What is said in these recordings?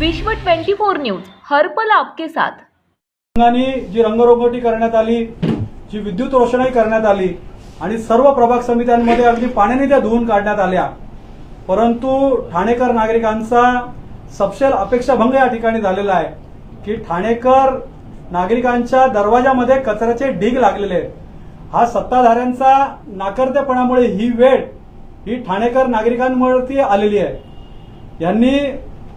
विश्व 24 न्यूज हर्पल आपके साथ. जी रंगरोगटी करण्यात आली जी विद्युत रोषणाई करण्यात आली आणि सर्व प्रभाग समित्यांमध्ये अगदी पाण्याने त्या धुवून काढण्यात आल्या. परंतु ठाणेकर नागरिकांचा सपशेल अपेक्षाभंग या ठिकाणी झालेला आहे की ठाणेकर नागरिकांच्या दरवाजामध्ये कचऱ्याचे ढीग लागलेले आहेत. हा सत्ताधाऱ्यांचा नाकर्तेपणामुळे ही वेळ ही ठाणेकर नागरिकांवरती आलेली आहे. यांनी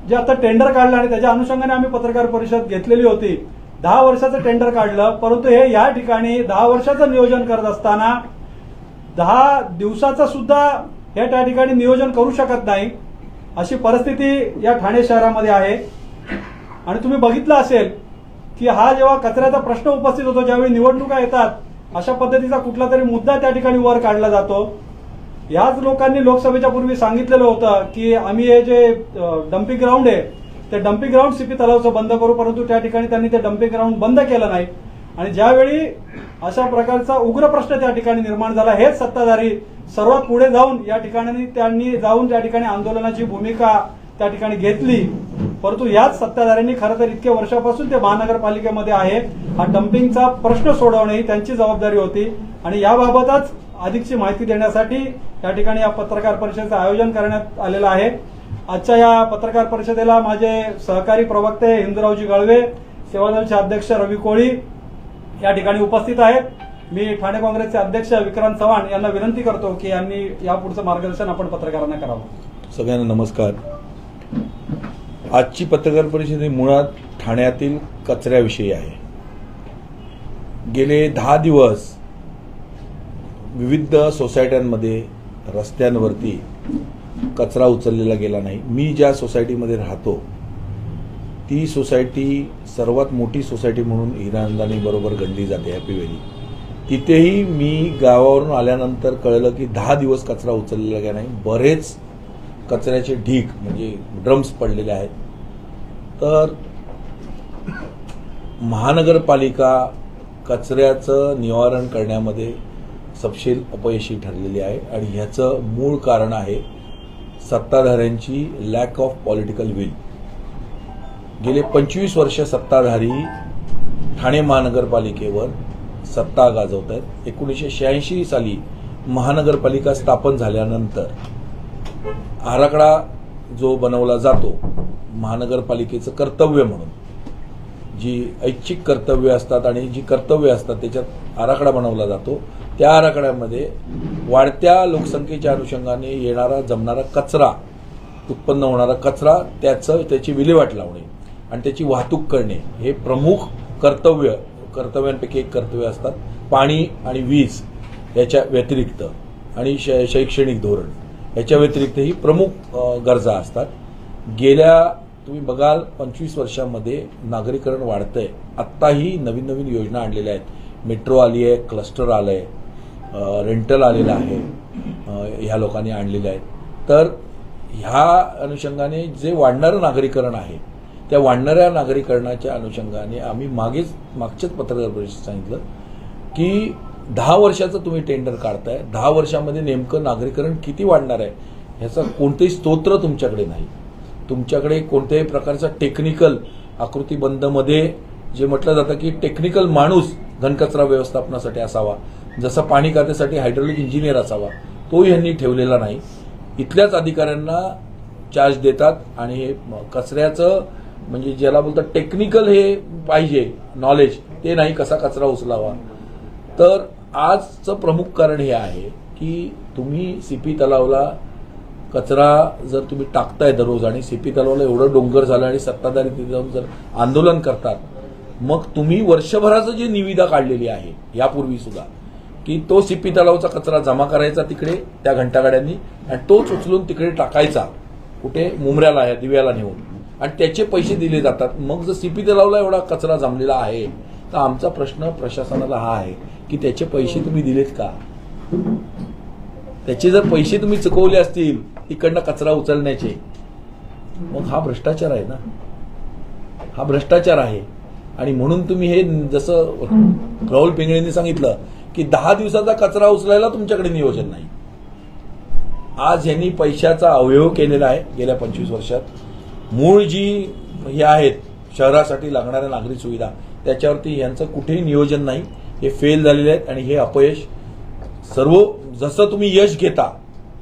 जे आता टेंडर काढलं आणि त्याच्या अनुषंगाने आम्ही पत्रकार परिषद घेतलेली होती दहा वर्षाचं टेंडर काढलं. परंतु हे या ठिकाणी दहा वर्षाचं नियोजन करत असताना दहा दिवसाचं सुद्धा हे त्या ठिकाणी नियोजन करू शकत नाही. अशी परिस्थिती या ठाणे शहरामध्ये आहे. आणि तुम्ही बघितलं असेल की हा जेव्हा कचऱ्याचा प्रश्न उपस्थित होतो ज्यावेळी निवडणुका येतात अशा पद्धतीचा कुठला तरी मुद्दा त्या ठिकाणी वर काढला जातो. याच लोकांनी लोकसभेच्या पूर्वी सांगितलेलं होतं की आम्ही हे जे डम्पिंग ग्राउंड आहे ते डम्पिंग ग्राउंड सीपी तलावचं बंद करू परंतु त्या ठिकाणी त्यांनी ते डम्पिंग ग्राउंड बंद केलं नाही. आणि ज्यावेळी अशा प्रकारचा उग्र प्रश्न त्या ठिकाणी निर्माण झाला हेच सत्ताधारी सर्वात पुढे जाऊन या ठिकाणी त्यांनी जाऊन त्या ठिकाणी आंदोलनाची भूमिका त्या ठिकाणी घेतली. परंतु याच सत्ताधाऱ्यांनी खरं तर इतक्या वर्षापासून ते महानगरपालिकेमध्ये आहे. हा डम्पिंगचा प्रश्न सोडवणे ही त्यांची जबाबदारी होती. आणि याबाबतच अधिकची माहिती देण्यासाठी या ठिकाणी या पत्रकार परिषदेचं आयोजन करण्यात आलेलं आहे. आजच्या या पत्रकार परिषदेला माझे सहकारी प्रवक्ते हिंदूरावजी गळवे सेवादलचे अध्यक्ष रवी कोळी या ठिकाणी उपस्थित आहेत. मी ठाणे काँग्रेसचे अध्यक्ष विक्रांत चव्हाण यांना विनंती करतो की यांनी यापुढचं मार्गदर्शन आपण पत्रकारांना करावं. सगळ्यांना नमस्कार. आजची पत्रकार परिषद ही मुळात ठाण्यातील कचऱ्याविषयी आहे. गेले दहा दिवस विविध सोसायट्यांमध्ये रस्त्यांवरती कचरा उचललेला गेला नाही. मी ज्या सोसायटीमध्ये राहतो ती सोसायटी सर्वात मोठी सोसायटी म्हणून हिरानंदानी बरोबर गणली जाते हॅपी व्हॅली तिथेही मी गावावरून आल्यानंतर कळलं की दहा दिवस कचरा उचललेला गेला नाही. बरेच कचऱ्याचे ढीग म्हणजे ड्रम्स पडलेले आहेत. तर महानगरपालिका कचऱ्याचं निवारण करण्यामध्ये सपशेल अपयशी ठरलेली आहे आणि ह्याचं मूळ कारण आहे सत्ताधाऱ्यांची लॅक ऑफ पॉलिटिकल विल गेले पंचवीस वर्ष सत्ताधारी ठाणे महानगरपालिकेवर सत्ता गाजवत आहेत एकोणीसशे शहाऐंशी साली महानगरपालिका स्थापन झाल्यानंतर आराखडा जो बनवला जातो महानगरपालिकेचं कर्तव्य म्हणून जी ऐच्छिक कर्तव्य असतात आणि जी कर्तव्य असतात त्याच्यात आराखडा बनवला जातो. त्या आराखड्यामध्ये वाढत्या लोकसंख्येच्या अनुषंगाने येणारा जमणारा कचरा उत्पन्न होणारा कचरा त्याचं त्याची विल्हेवाट लावणे आणि त्याची वाहतूक करणे हे प्रमुख कर्तव्य कर्तव्यांपैकी एक कर्तव्य असतात. पाणी आणि वीज याच्या व्यतिरिक्त आणि शै- शैक्षणिक धोरण याच्या व्यतिरिक्त ही प्रमुख गरजा असतात. गेल्या तुम्ही बघाल पंचवीस वर्षामध्ये नागरीकरण वाढतंय. आत्ताही नवीन नवीन योजना आणलेल्या आहेत. मेट्रो आली आहे क्लस्टर आलं आहे रेंटल आलेलं आहे ह्या लोकांनी आणलेले आहेत तर ह्या अनुषंगाने जे वाढणारं नागरीकरण आहे त्या वाढणाऱ्या नागरीकरणाच्या अनुषंगाने आम्ही मागेच मागच्याच पत्रकार परिषदेत सांगितलं की दहा वर्षाचं तुम्ही टेंडर काढताय. दहा वर्षामध्ये नेमकं नागरीकरण किती वाढणार आहे ह्याचा कोणतेही स्तोत्र तुमच्याकडे नाही. तुमच्याकडे कोणत्याही प्रकारचा टेक्निकल आकृतीबंधमध्ये जे म्हटलं जातं की टेक्निकल माणूस घनकचरा व्यवस्थापनासाठी असावा जसं पाणी खात्यासाठी हायड्रोलिक इंजिनियर असावा तो यांनी ठेवलेला नाही. इथल्याच अधिकाऱ्यांना चार्ज देतात आणि हे कचऱ्याचं म्हणजे ज्याला बोलतात टेक्निकल हे पाहिजे नॉलेज ते नाही कसा कचरा उचलावा. तर आजचं प्रमुख कारण हे आहे की तुम्ही सीपी तलावला कचरा जर तुम्ही टाकताय दररोज आणि सीपी तलावला एवढं डोंगर झालं आणि सत्ताधारी तिथे जाऊन जर आंदोलन करतात मग तुम्ही वर्षभराचं जी निविदा काढलेली आहे यापूर्वी सुद्धा की तो सीपी तलावचा कचरा जमा करायचा तिकडे त्या घंटागाड्यांनी आणि तोच उचलून तिकडे टाकायचा. कुठे? मुंबऱ्याला या दिव्याला नेऊन. आणि त्याचे पैसे दिले जातात. मग जर सीपी तलावला एवढा कचरा जमलेला आहे तर आमचा प्रश्न प्रशासनाला हा आहे की त्याचे पैसे तुम्ही दिलेत का? त्याचे जर पैसे तुम्ही चुकवले असतील इकडनं कचरा उचलण्याचे मग हा भ्रष्टाचार आहे ना? हा भ्रष्टाचार आहे. आणि म्हणून तुम्ही हे जसं राहुल पिंगळेंनी सांगितलं की दहा दिवसाचा कचरा उचलायला तुमच्याकडे नियोजन नाही. आज यांनी पैशाचा अवयव केलेला आहे गेल्या पंचवीस वर्षात. मूळ जी हे आहेत शहरासाठी लागणाऱ्या नागरी सुविधा त्याच्यावरती यांचं कुठेही नियोजन नाही. हे फेल झालेले आहेत आणि हे अपयश सर्व जसं तुम्ही यश घेता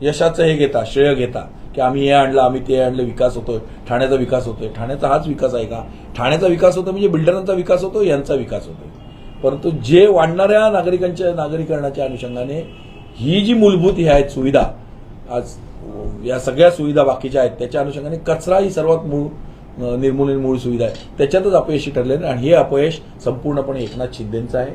यशाचं हे घेता श्रेय घेता की आम्ही हे आणलं आम्ही ते आणलं विकास होतोय ठाण्याचा विकास होतोय. ठाण्याचा हाच विकास आहे का? ठाण्याचा विकास होतो म्हणजे बिल्डरांचा विकास होतो यांचा विकास होतोय. परंतु जे वाढणाऱ्या नागरिकांच्या नागरीकरणाच्या अनुषंगाने ही जी मूलभूत ही आहेत सुविधा आज या सगळ्या सुविधा बाकीच्या आहेत त्याच्या अनुषंगाने कचरा ही सर्वात मूळ निर्मूलन मूळ सुविधा आहे. त्याच्यातच अपयशी ठरले आणि हे अपयश संपूर्णपणे एकनाथ शिंदेचं आहे.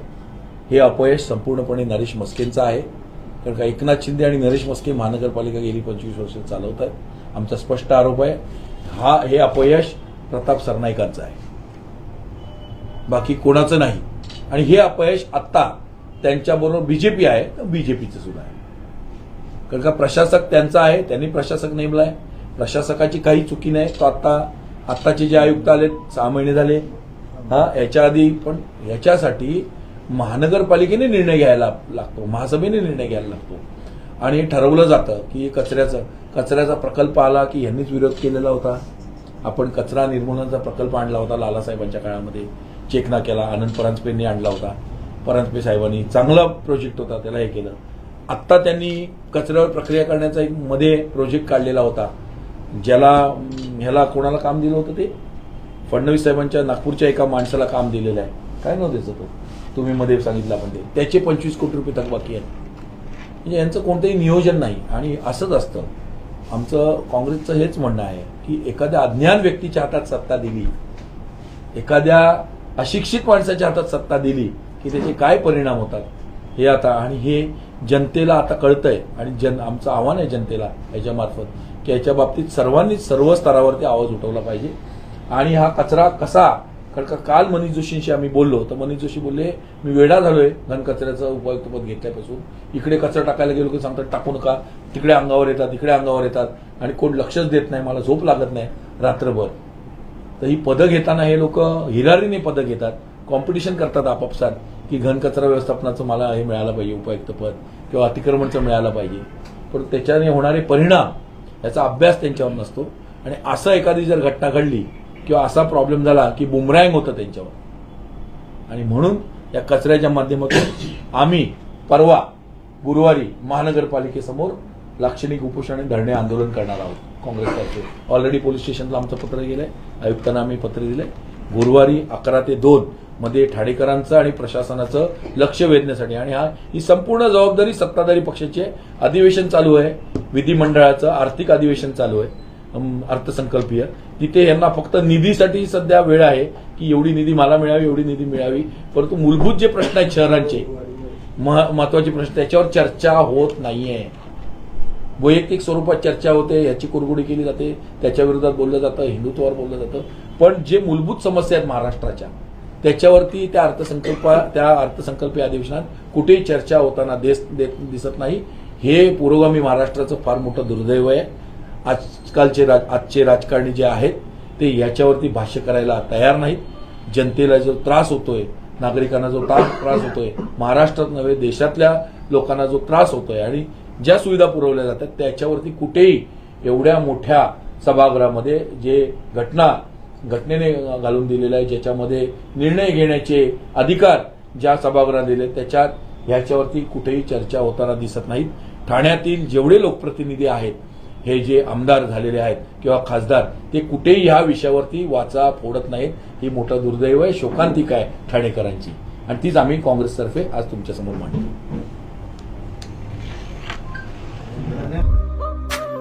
हे अपयश संपूर्णपणे नरेश मस्केंचं आहे. कारण का एकनाथ शिंदे आणि नरेश मस्के महानगरपालिका गेली पंचवीस वर्ष चालवत आहेत आमचा स्पष्ट आरोप आहे हा हे अपयश प्रताप सरनाईकांचं आहे. बाकी कोणाचं नाही. आणि हे अपयश आत्ता त्यांच्याबरोबर बीजेपी आहे तर बीजेपीचं सुद्धा आहे. कारण का प्रशासक त्यांचा आहे त्यांनी प्रशासक नेमलाय. प्रशासकाची काही चुकी नाही तो आता आत्ताचे जे आयुक्त आले सहा महिने झाले. हा याच्या आधी पण याच्यासाठी महानगरपालिकेने निर्णय घ्यायला लागतो महासभेने निर्णय घ्यायला लागतो. आणि हे ठरवलं जातं की कचऱ्याचं कचऱ्याचा प्रकल्प आला की यांनीच विरोध केलेला होता. आपण कचरा निर्मूलनाचा प्रकल्प आणला होता लालासाहेबांच्या काळामध्ये. चेकना केला. आनंद परांजपेंनी आणला होता. परांजपे साहेबांनी चांगला प्रोजेक्ट होता त्याला हे केलं. आत्ता त्यांनी कचऱ्यावर प्रक्रिया करण्याचा एक मध्ये प्रोजेक्ट काढलेला होता. ज्याला ह्याला कोणाला काम दिलं होतं ते? फडणवीस साहेबांच्या नागपूरच्या एका माणसाला काम दिलेलं आहे. काय नव्हतं त्याचं तो? तुम्ही मध्ये सांगितलं आपण ते. त्याचे पंचवीस कोटी रुपये थकबाकी आहेत. म्हणजे यांचं कोणतंही नियोजन नाही. आणि असंच असतं. आमचं काँग्रेसचं हेच म्हणणं आहे की एखाद्या अज्ञान व्यक्तीच्या हातात सत्ता दिली. एखाद्या अशिक्षित माणसाच्या हातात सत्ता दिली की त्याचे काय परिणाम होतात? हे आता आणि हे जनतेला आता कळतंय आणि जन आमचं आव्हान आहे जनतेला याच्यामार्फत की याच्या बाबतीत सर्वांनी सर्व स्तरावरती आवाज उठवला पाहिजे. आणि हा कचरा कसा? कारण का काल मनीष जोशींशी आम्ही बोललो तर मनीष जोशी बोलले मी वेडा झालोय घनकचऱ्याचं उपयुक्तपद घेतल्यापासून. इकडे कचरा टाकायला गेलो की सांगतात टाकू नका तिकडे अंगावर येतात इकडे अंगावर येतात. आणि कोण लक्षच देत नाही मला झोप लागत नाही. रात्रभर. तर ही पदं घेताना हे लोक हिरारीने पदं घेतात. कॉम्पिटिशन करतात आपापसात की घन कचरा व्यवस्थापनाचं मला हे मिळालं पाहिजे उपायुक्त पद किंवा अतिक्रमणचं मिळालं पाहिजे. पण त्याच्याने होणारे परिणाम याचा अभ्यास त्यांच्यावर नसतो. आणि असं एखादी जर घटना घडली किंवा असा प्रॉब्लेम झाला की बुमरँग होतं त्यांच्यावर. आणि म्हणून या कचऱ्याच्या माध्यमातून आम्ही परवा गुरुवारी महानगरपालिकेसमोर लाक्षणिक उपोषण आणि धरणे आंदोलन करणार आहोत. काँग्रेसतर्फे ऑलरेडी पोलीस स्टेशनला आमचं पत्र गेलंय. आयुक्तांना आम्ही पत्र दिलंय. गुरुवारी अकरा ते दोन मध्ये ठाणेकरांचं आणि प्रशासनाचं लक्ष वेधण्यासाठी. आणि हा ही संपूर्ण जबाबदारी सत्ताधारी पक्षाचे अधिवेशन चालू आहे. विधिमंडळाचं आर्थिक अधिवेशन चालू आहे. अर्थसंकल्पीय. तिथे यांना फक्त निधीसाठी सध्या वेळ आहे की एवढी निधी मला मिळावी एवढी निधी मिळावी. परंतु मूलभूत जे प्रश्न आहेत शहरांचे महत्त्वाचे प्रश्न त्याच्यावर चर्चा होत नाहीये. वैयक्तिक स्वरूपात चर्चा होते याची कुरगुडी केली जाते त्याच्या विरोधात बोललं जातं हिंदुत्वावर बोललं जातं. पण जे मूलभूत समस्या आहेत महाराष्ट्राच्या त्याच्यावरती त्या अर्थसंकल्प त्या अर्थसंकल्पीय अधिवेशनात कुठेही चर्चा होताना देश देत दिसत नाही. हे पुरोगामी महाराष्ट्राचं फार मोठं दुर्दैव आहे. आजकालचे राज आजचे राजकारणी जे आहेत ते याच्यावरती भाष्य करायला तयार नाहीत. जनतेला जो त्रास होतोय नागरिकांना जो त्रास त्रास होतोय महाराष्ट्रात नव्हे देशातल्या लोकांना जो त्रास होतोय आणि ज्या सुविधा पुरवल्या जातात त्याच्यावरती कुठेही एवढ्या मोठ्या सभागृहामध्ये जे घटना घटनेने घालून दिलेलं आहे ज्याच्यामध्ये निर्णय घेण्याचे अधिकार ज्या सभागृहात दिले त्याच्यात ह्याच्यावरती कुठेही चर्चा होताना दिसत नाहीत. ठाण्यातील जेवढे लोकप्रतिनिधी आहेत हे जे आमदार झालेले आहेत किंवा खासदार ते कुठेही ह्या विषयावरती वाचा फोडत नाहीत. ही मोठं दुर्दैव आहे शोकांतिका आहे ठाणेकरांची. आणि तीच आम्ही काँग्रेसतर्फे आज तुमच्यासमोर मांडली